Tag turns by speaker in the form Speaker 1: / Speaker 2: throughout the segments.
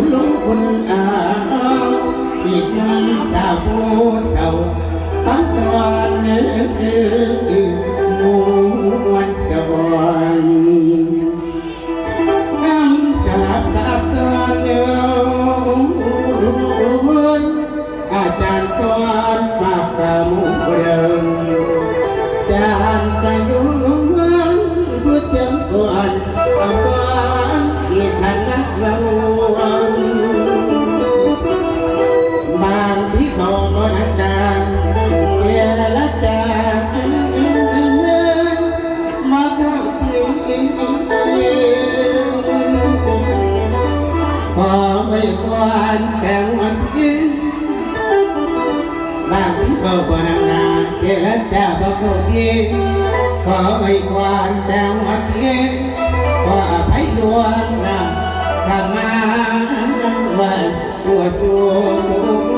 Speaker 1: คุณลุงคุณอาอีกน้องสาวผู้เฒ่าทั้งตอนเนื้อมวนสวรรค์น้ำสลับสับซ้อนเดียวอาจารย์ก่อนมากกะมุกเดิมจานกะยุ่งผู้เจ้าก่อน ไม่ควรแต่วันที่บางที่เบาบนานาเจริญจะบอกเขาที่พอไม่ควรแต่วันที่ขออภัยดวงนำกลับมาวันตัวสูง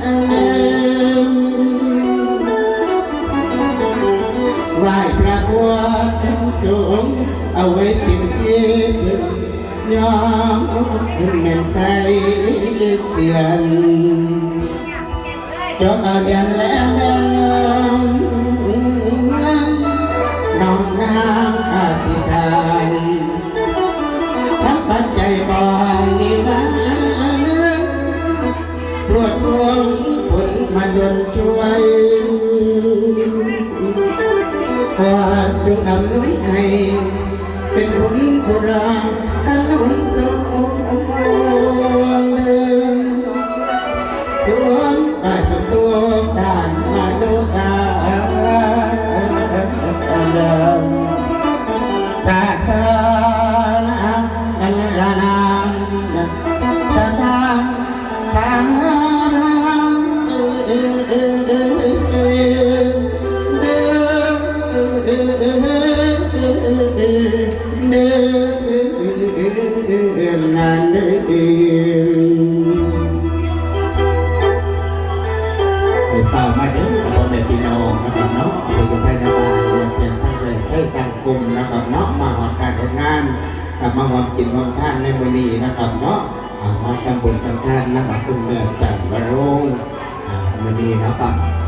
Speaker 1: สูงเอาไว้เป็นที่ยอมขึ้นเป็นใสเสียนจงเอาเดียนแล้วแม่น้องนางอธิษฐานทั้งปัจจัยบางนิมาโปรดทรงผลมาดลช่วย ขอจงอำนวยให้เป็นผลบุรา
Speaker 2: ไปฝามาเด้อพ่อแม่พี่น้องนะครับเนาะเปกับไทยนาบานรวมเชียนทั้งเลยให้ตั้งกลุ่มนะครับเนาะมาหอดการทำงานกับมาหอดกินหอดท่านในมือนี้นะครับเนาะมาทำบุญทำทานนะครับคุณเมืองจันทร์วรงมือนี้นะครับ